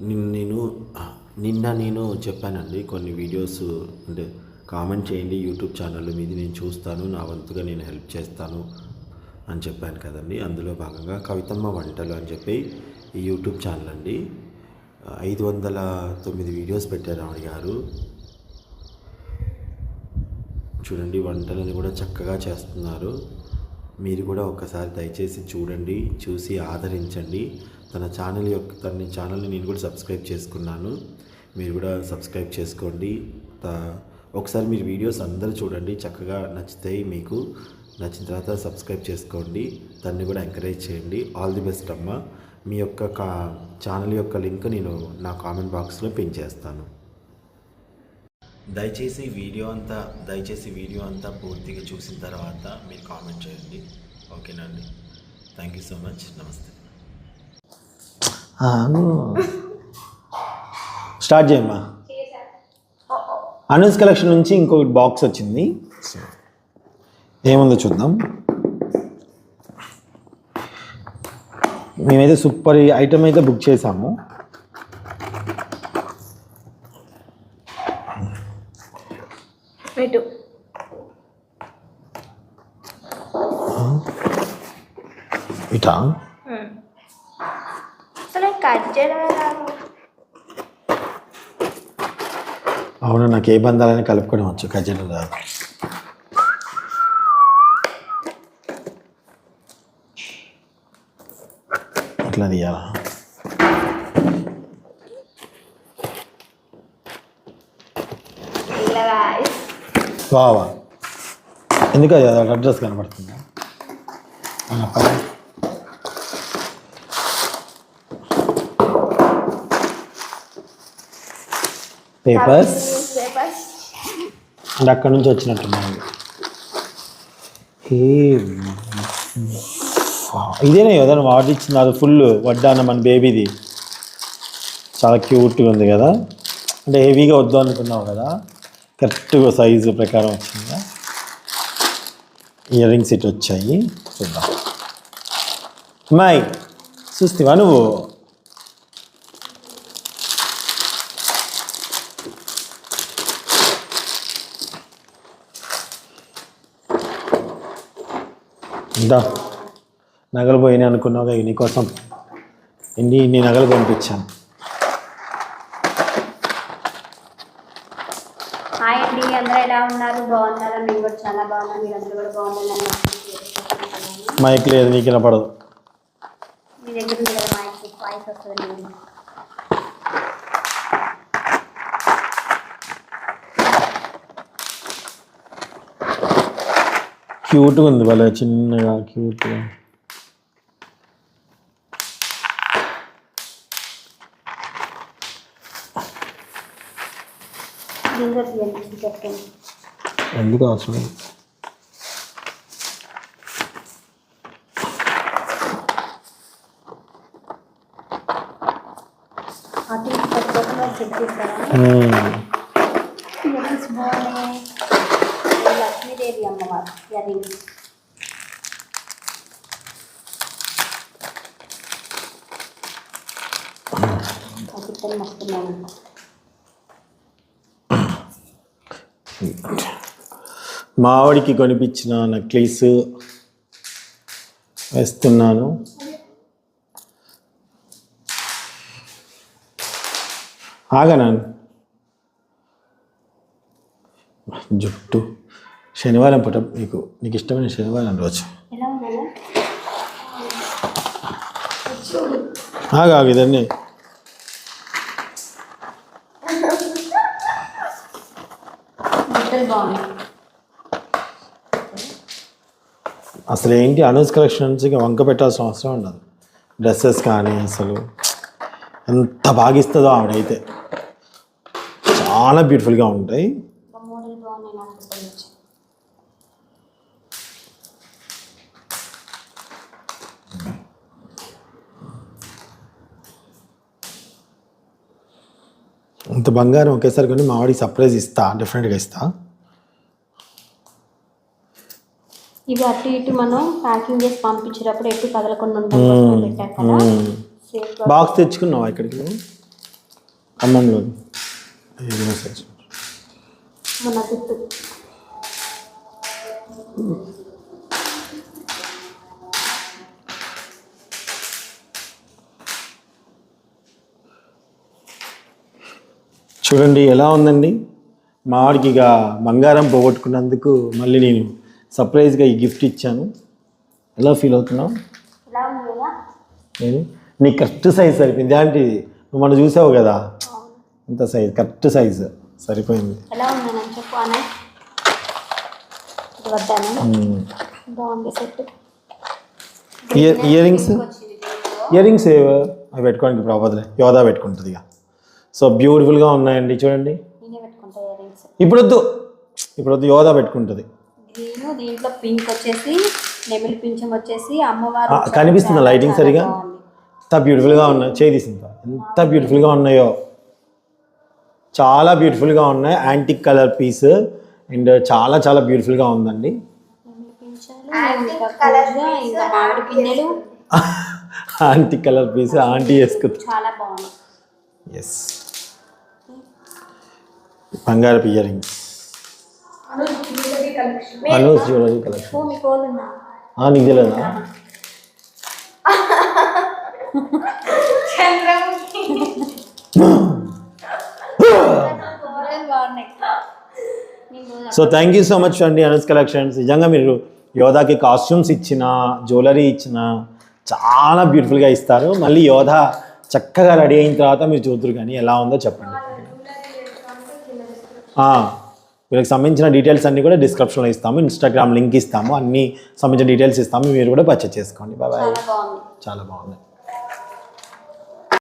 నేను నిన్న నేను చెప్పానండి కొన్ని వీడియోస్ అంటే కామెంట్ చేయండి యూట్యూబ్ ఛానల్ మీది నేను చూస్తాను నా వంతుగా నేను హెల్ప్ చేస్తాను అని చెప్పాను కదండి. అందులో భాగంగా కవితమ్మ వంటలు అని చెప్పి ఈ యూట్యూబ్ ఛానల్ అండి. ఐదు వందల తొమ్మిది వీడియోస్ పెట్టారు ఆవిడ గారు. చూడండి వంటలని కూడా చక్కగా చేస్తున్నారు. మీరు కూడా ఒక్కసారి దయచేసి చూడండి చూసి ఆదరించండి. తన ఛానల్ యొక్క తన ఛానల్ని నేను కూడా సబ్స్క్రైబ్ చేసుకున్నాను. మీరు కూడా సబ్స్క్రైబ్ చేసుకోండి. త- ఒకసారి మీరు వీడియోస్ అందరూ చూడండి చక్కగా నచ్చుతాయి మీకు. నచ్చిన తర్వాత సబ్స్క్రైబ్ చేసుకోండి. తన్ని కూడా ఎంకరేజ్ చేయండి. ఆల్ ది బెస్ట్ అమ్మ. మీ యొక్క కా ఛానల్ యొక్క లింక్ నేను నా కామెంట్ బాక్స్లో పిన్ చేస్తాను. దయచేసి వీడియో అంతా దయచేసి వీడియో అంతా పూర్తిగా చూసిన తర్వాత మీరు కామెంట్ చేయండి. ఓకేనా అండి? థ్యాంక్ యూ సో మచ్ నమస్తే స్టార్ట్ చేయమ్మా. అనూస్ కలెక్షన్ నుంచి ఇంకొక బాక్స్ వచ్చింది. ఏముందో చూద్దాం. మేమైతే సూపర్ ఐటమ్ అయితే బుక్ చేసాము. పెట్టు. ఇటా? అసలు కట్ చేయడం అవును నాకు ఏ బంధాలని కలుపుకోవడం వచ్చు ఖజానా రాదు. అట్లా తీయాలా? స్వావా ఎందుకు అది అడ్రస్ కనబడుతుంది? పేపర్స్ అండ్ అంటే అక్కడ నుంచి వచ్చినట్టున్నాయి. ఇదేనే కదా ఆర్డర్ ఇచ్చింది అది ఫుల్ వడ్డాన మన బేబీది. చాలా క్యూట్గా ఉంది కదా. అంటే హెవీగా వద్దు అనుకున్నావు కదా. కరెక్ట్గా సైజు ప్రకారం వచ్చిందా? ఇయర్ రింగ్స్ ఇటు వచ్చాయి. చూద్దాం. అమ్మాయి చూస్తేవా నువ్వు? ఇందా. నగలు పోయినాయి అనుకున్నావుగా ఇవి నీకోసం ఇన్ని ఇన్ని నగలు పంపించాను హాయ్ అండి అందరూ ఎలా ఉన్నారు బాగున్నారా మేము కూడా చాలా బాగున్నాం మీరు అందరూ కూడా బాగున్నారని మైక్ లేదు నీకు వినపడదు మీ దగ్గర ఉంది కదా మా వాయిస్ వస్తుంది అండి క్యూట్గా ఉంది భలే చిన్నగా క్యూట్గా దీంట్లో తీయండి చెప్పండి ఎందుకు అవసరం లేదు. అటు ఇటు పెట్టుకోకుండా చెక్ చేస్తారా మ్మ్. ఇయర్ రింగ్స్ బాగున్నాయి లక్ష్మీదేవి అమ్మవారు ఇయర్ రింగ్స్ అది మస్తున్నాను మా ఆవిడికి కొనిపించిన నెక్లెస్ వేస్తున్నాను. ఆగనాను జుట్టు. శనివారం పూట నీకు నీకు ఇష్టమైన శనివారం రోజు. ఆగు ఇదన్నీ. బాగున్నాయి అసలు ఏంటి అనూస్ కలెక్షన్ నుంచి ఇంకా వంక పెట్టాల్సిన అవసరం ఉండదు. డ్రెస్సెస్ కానీ అసలు ఎంత బాగా ఇస్తుందో ఆవిడైతే. చాలా బ్యూటిఫుల్గా ఉంటాయి. ఇంత బంగారం ఒకేసారి కొని మా వాడికి సర్ప్రైజ్ ఇస్తా డెఫినెట్గా ఇస్తా. ఇవి అటు ఇటు మనం ప్యాకింగ్ చేసి పంపించేటప్పుడు ఎటు కదలకుండా కదా. సేఫ్ బాక్స్ తెచ్చుకున్నావా ఇక్కడికి మన గుర్తు. చూడండి ఎలా ఉందండి? మా వాడికి ఇక బంగారం పోగొట్టుకున్నందుకు మళ్ళీ నేను సర్ప్రైజ్గా ఈ గిఫ్ట్ ఇచ్చాను. ఎలా ఫీల్ అవుతున్నావు? ఎలా ఉంది కదా నేను నీ కరెక్ట్ సైజ్ సరిపోయింది. అంటే నువ్వు మనం చూసావు కదా? ఇంత సైజ్ కరెక్ట్ సైజ్ సరిపోయింది. Earrings. ఇయర్ రింగ్స్ ఏవో అవి పెట్టుకోడానికి ఇప్పుడు అవ్వదులే. యోదా పెట్టుకుంటుంది ఇక. సో బ్యూటిఫుల్గా ఉన్నాయండి చూడండి. ఇప్పుడు వద్దు ఇప్పుడు వద్దు యోదా పెట్టుకుంటుంది. దీంట్లో పింక్ వచ్చేసి నెమిలి పింఛం వచ్చేసి అమ్మవారు కనిపిస్తుందా లైటింగ్ సరిగా. ఎంత బ్యూటిఫుల్గా ఉన్నాయి. చేయి తీసిందా? ఎంత బ్యూటిఫుల్గా ఉన్నాయో. చాలా బ్యూటిఫుల్గా ఉన్నాయి. యాంటిక్ కలర్ పీస్ అండ్ చాలా చాలా బ్యూటిఫుల్గా ఉందండి. యాంటిక్ కలర్ పీస్ ఆంటీ వేసుకుంది చాలా బాగుంది. ఎస్ బంగారపు earrings Anu's jewellery collection నీకు తెలియదా so thank you so much అండి అనూస్ కలెక్షన్స్ నిజంగా మీరు యోధాకి కాస్ట్యూమ్స్ ఇచ్చిన జ్యువెలరీ ఇచ్చిన చాలా బ్యూటిఫుల్గా ఇస్తారు మళ్ళీ యోధా చక్కగా రెడీ అయిన తర్వాత మీరు చూద్దరు కానీ ఎలా ఉందో చెప్పండి. ఆ, వీళ్ళకి సంబంధించిన డీటెయిల్స్ అన్నీ కూడా డిస్క్రిప్షన్లో ఇస్తాము ఇన్స్టాగ్రామ్ లింక్ ఇస్తాము అన్ని సంబంధించిన డీటెయిల్స్ ఇస్తాము మీరు కూడా పర్చేస్ చేసుకోండి. బాయ్ చాలా బాగుంది. చాలా బాగుంది.